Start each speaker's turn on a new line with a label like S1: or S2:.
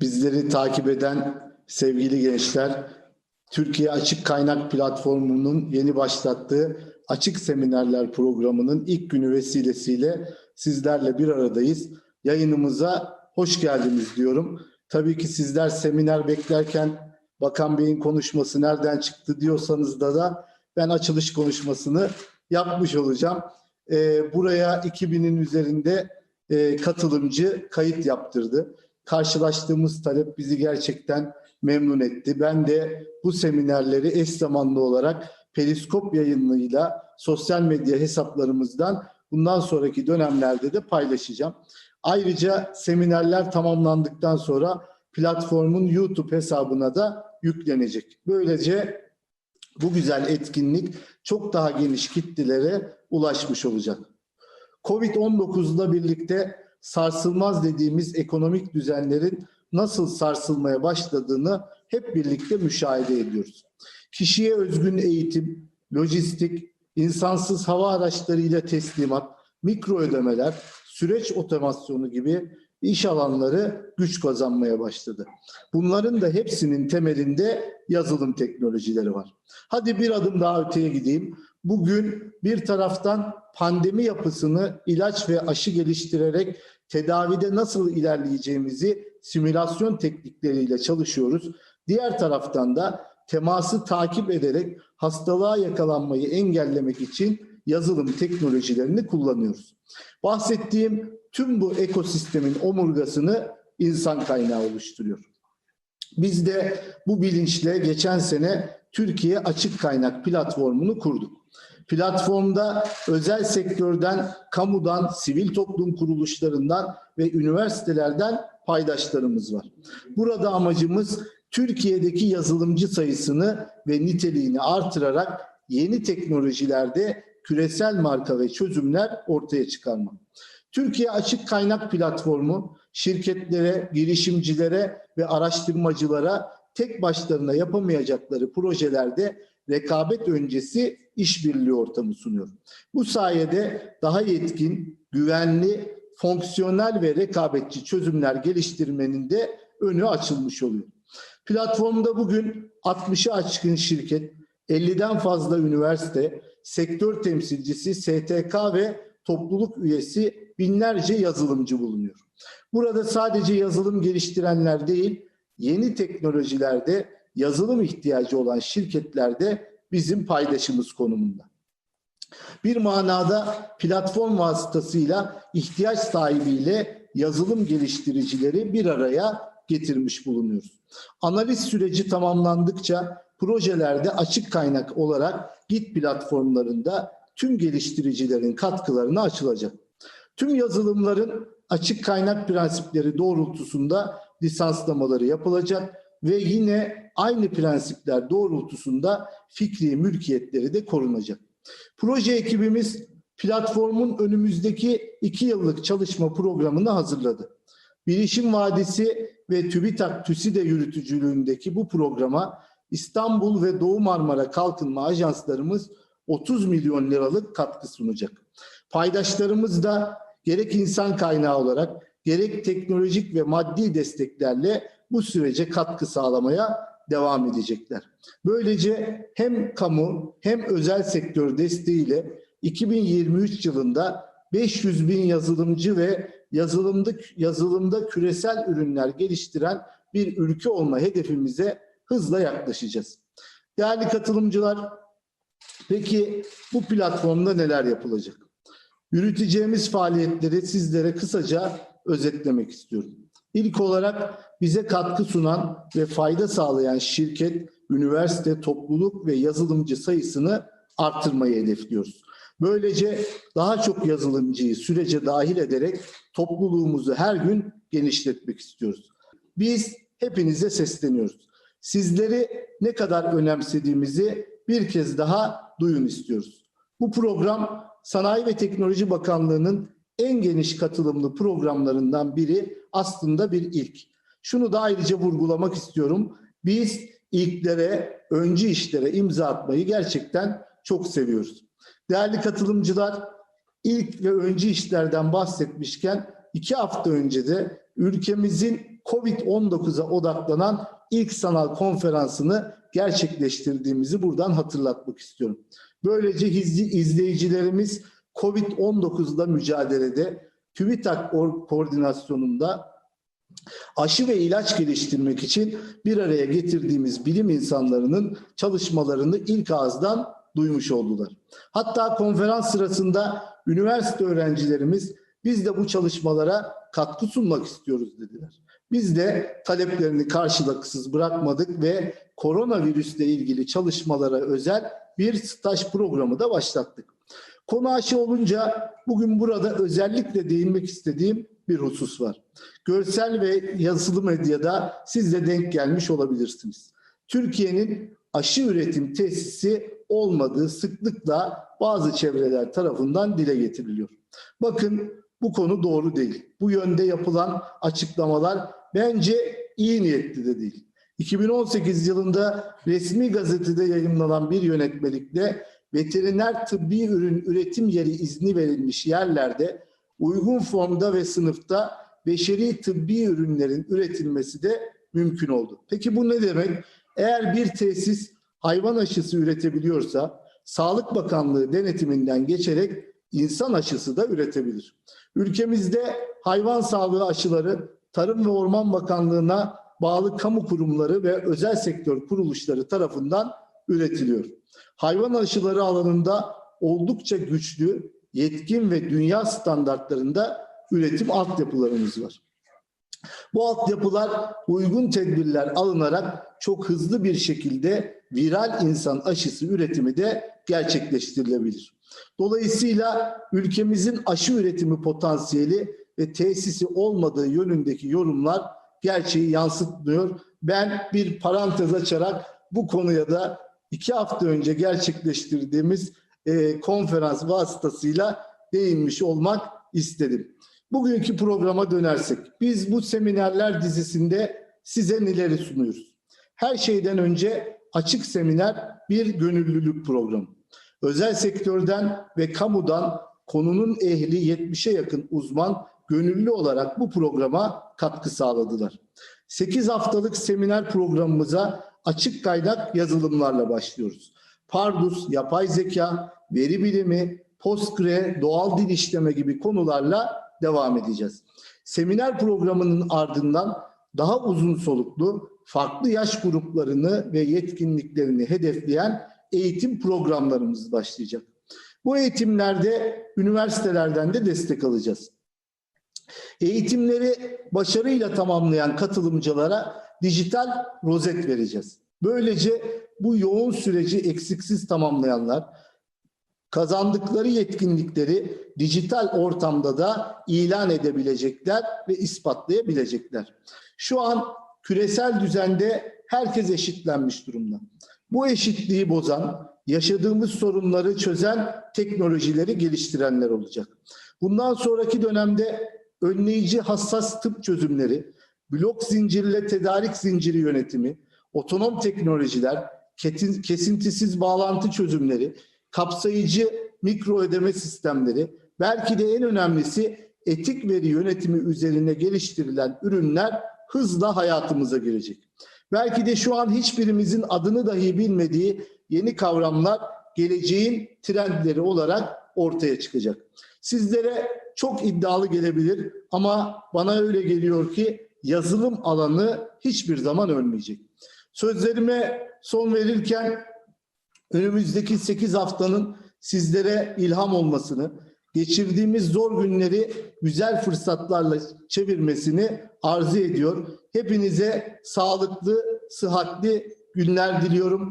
S1: Bizleri takip eden sevgili gençler, Türkiye Açık Kaynak Platformu'nun yeni başlattığı Açık Seminerler programının ilk günü vesilesiyle sizlerle bir aradayız. Yayınımıza hoş geldiniz diyorum. Tabii ki sizler seminer beklerken Bakan Bey'in konuşması nereden çıktı diyorsanız da da ben açılış konuşmasını yapmış olacağım. Ee, buraya 2000'in üzerinde e, katılımcı kayıt yaptırdı. Karşılaştığımız talep bizi gerçekten memnun etti. Ben de bu seminerleri eş zamanlı olarak Periskop yayınlığıyla sosyal medya hesaplarımızdan bundan sonraki dönemlerde de paylaşacağım. Ayrıca seminerler tamamlandıktan sonra platformun YouTube hesabına da yüklenecek. Böylece bu güzel etkinlik çok daha geniş kitlelere ulaşmış olacak. Covid-19'la birlikte sarsılmaz dediğimiz ekonomik düzenlerin nasıl sarsılmaya başladığını hep birlikte müşahede ediyoruz. Kişiye özgün eğitim, lojistik, insansız hava araçlarıyla teslimat, mikro ödemeler, süreç otomasyonu gibi iş alanları güç kazanmaya başladı. Bunların da hepsinin temelinde yazılım teknolojileri var. Hadi bir adım daha öteye gideyim. Bugün bir taraftan pandemi yapısını ilaç ve aşı geliştirerek tedavide nasıl ilerleyeceğimizi simülasyon teknikleriyle çalışıyoruz. Diğer taraftan da teması takip ederek hastalığa yakalanmayı engellemek için yazılım teknolojilerini kullanıyoruz. Bahsettiğim tüm bu ekosistemin omurgasını insan kaynağı oluşturuyor. Biz de bu bilinçle geçen sene Türkiye Açık Kaynak platformunu kurduk. Platformda özel sektörden, kamudan, sivil toplum kuruluşlarından ve üniversitelerden paydaşlarımız var. Burada amacımız Türkiye'deki yazılımcı sayısını ve niteliğini artırarak yeni teknolojilerde küresel marka ve çözümler ortaya çıkarmak. Türkiye Açık Kaynak Platformu şirketlere, girişimcilere ve araştırmacılara tek başlarına yapamayacakları projelerde rekabet öncesi işbirliği ortamı sunuyor. Bu sayede daha yetkin, güvenli, fonksiyonel ve rekabetçi çözümler geliştirmenin de önü açılmış oluyor. Platformda bugün 60'ı aşkın şirket, 50'den fazla üniversite, sektör temsilcisi, STK ve topluluk üyesi binlerce yazılımcı bulunuyor. Burada sadece yazılım geliştirenler değil, yeni teknolojilerde yazılım ihtiyacı olan şirketlerde bizim paydaşımız konumunda. Bir manada platform vasıtasıyla ihtiyaç sahibiyle yazılım geliştiricileri bir araya getirmiş bulunuyoruz. Analiz süreci tamamlandıkça projelerde açık kaynak olarak Git platformlarında tüm geliştiricilerin katkılarına açılacak. Tüm yazılımların açık kaynak prensipleri doğrultusunda lisanslamaları yapılacak ve yine aynı prensipler doğrultusunda fikri mülkiyetleri de korunacak. Proje ekibimiz platformun önümüzdeki iki yıllık çalışma programını hazırladı. Bilişim Vadisi ve TÜBİTAK TÜSİDE yürütücülüğündeki bu programa İstanbul ve Doğu Marmara Kalkınma Ajanslarımız 30 milyon liralık katkı sunacak. Paydaşlarımız da gerek insan kaynağı olarak gerek teknolojik ve maddi desteklerle bu sürece katkı sağlamaya devam edecekler. Böylece hem kamu hem özel sektör desteğiyle 2023 yılında 500 bin yazılımcı ve yazılımda, yazılımda küresel ürünler geliştiren bir ülke olma hedefimize hızla yaklaşacağız. Değerli katılımcılar, peki bu platformda neler yapılacak? Yürüteceğimiz faaliyetleri sizlere kısaca özetlemek istiyorum. İlk olarak bize katkı sunan ve fayda sağlayan şirket, üniversite, topluluk ve yazılımcı sayısını arttırmayı hedefliyoruz. Böylece daha çok yazılımcıyı sürece dahil ederek topluluğumuzu her gün genişletmek istiyoruz. Biz hepinize sesleniyoruz. Sizleri ne kadar önemsediğimizi bir kez daha duyun istiyoruz. Bu program Sanayi ve Teknoloji Bakanlığı'nın en geniş katılımlı programlarından biri aslında bir ilk. Şunu da ayrıca vurgulamak istiyorum. Biz ilklere, öncü işlere imza atmayı gerçekten çok seviyoruz. Değerli katılımcılar, ilk ve öncü işlerden bahsetmişken iki hafta önce de ülkemizin COVID-19'a odaklanan ilk sanal konferansını gerçekleştirdiğimizi buradan hatırlatmak istiyorum. Böylece izleyicilerimiz COVID-19'da mücadelede TÜBİTAK or- koordinasyonunda aşı ve ilaç geliştirmek için bir araya getirdiğimiz bilim insanlarının çalışmalarını ilk ağızdan duymuş oldular. Hatta konferans sırasında üniversite öğrencilerimiz biz de bu çalışmalara katkı sunmak istiyoruz dediler. Biz de taleplerini karşılıksız bırakmadık ve koronavirüsle ilgili çalışmalara özel bir staj programı da başlattık. Konu aşı olunca bugün burada özellikle değinmek istediğim bir husus var. Görsel ve yazılı medyada siz de denk gelmiş olabilirsiniz. Türkiye'nin aşı üretim tesisi olmadığı sıklıkla bazı çevreler tarafından dile getiriliyor. Bakın bu konu doğru değil. Bu yönde yapılan açıklamalar bence iyi niyetli de değil. 2018 yılında resmi gazetede yayınlanan bir yönetmelikte veteriner tıbbi ürün üretim yeri izni verilmiş yerlerde uygun formda ve sınıfta beşeri tıbbi ürünlerin üretilmesi de mümkün oldu. Peki bu ne demek? Eğer bir tesis hayvan aşısı üretebiliyorsa Sağlık Bakanlığı denetiminden geçerek insan aşısı da üretebilir. Ülkemizde hayvan sağlığı aşıları Tarım ve Orman Bakanlığı'na bağlı kamu kurumları ve özel sektör kuruluşları tarafından üretiliyor. Hayvan aşıları alanında oldukça güçlü, yetkin ve dünya standartlarında üretim altyapılarımız var. Bu altyapılar uygun tedbirler alınarak çok hızlı bir şekilde viral insan aşısı üretimi de gerçekleştirilebilir. Dolayısıyla ülkemizin aşı üretimi potansiyeli ve tesisi olmadığı yönündeki yorumlar gerçeği yansıtmıyor. Ben bir parantez açarak bu konuya da iki hafta önce gerçekleştirdiğimiz e, konferans vasıtasıyla değinmiş olmak istedim. Bugünkü programa dönersek, biz bu seminerler dizisinde size neleri sunuyoruz? Her şeyden önce açık seminer bir gönüllülük programı. Özel sektörden ve kamudan konunun ehli 70'e yakın uzman gönüllü olarak bu programa katkı sağladılar. 8 haftalık seminer programımıza açık kaynak yazılımlarla başlıyoruz. Pardus, yapay zeka, veri bilimi, Postgre, doğal dil işleme gibi konularla devam edeceğiz. Seminer programının ardından daha uzun soluklu farklı yaş gruplarını ve yetkinliklerini hedefleyen eğitim programlarımız başlayacak. Bu eğitimlerde üniversitelerden de destek alacağız. Eğitimleri başarıyla tamamlayan katılımcılara dijital rozet vereceğiz. Böylece bu yoğun süreci eksiksiz tamamlayanlar kazandıkları yetkinlikleri dijital ortamda da ilan edebilecekler ve ispatlayabilecekler. Şu an küresel düzende herkes eşitlenmiş durumda. Bu eşitliği bozan, yaşadığımız sorunları çözen teknolojileri geliştirenler olacak. Bundan sonraki dönemde önleyici hassas tıp çözümleri, blok zincirle tedarik zinciri yönetimi, otonom teknolojiler, kesintisiz bağlantı çözümleri, kapsayıcı mikro ödeme sistemleri, belki de en önemlisi etik veri yönetimi üzerine geliştirilen ürünler hızla hayatımıza girecek. Belki de şu an hiçbirimizin adını dahi bilmediği yeni kavramlar geleceğin trendleri olarak ortaya çıkacak. Sizlere çok iddialı gelebilir ama bana öyle geliyor ki yazılım alanı hiçbir zaman ölmeyecek. Sözlerime son verirken önümüzdeki 8 haftanın sizlere ilham olmasını, geçirdiğimiz zor günleri güzel fırsatlarla çevirmesini arzu ediyor. Hepinize sağlıklı, sıhhatli günler diliyorum.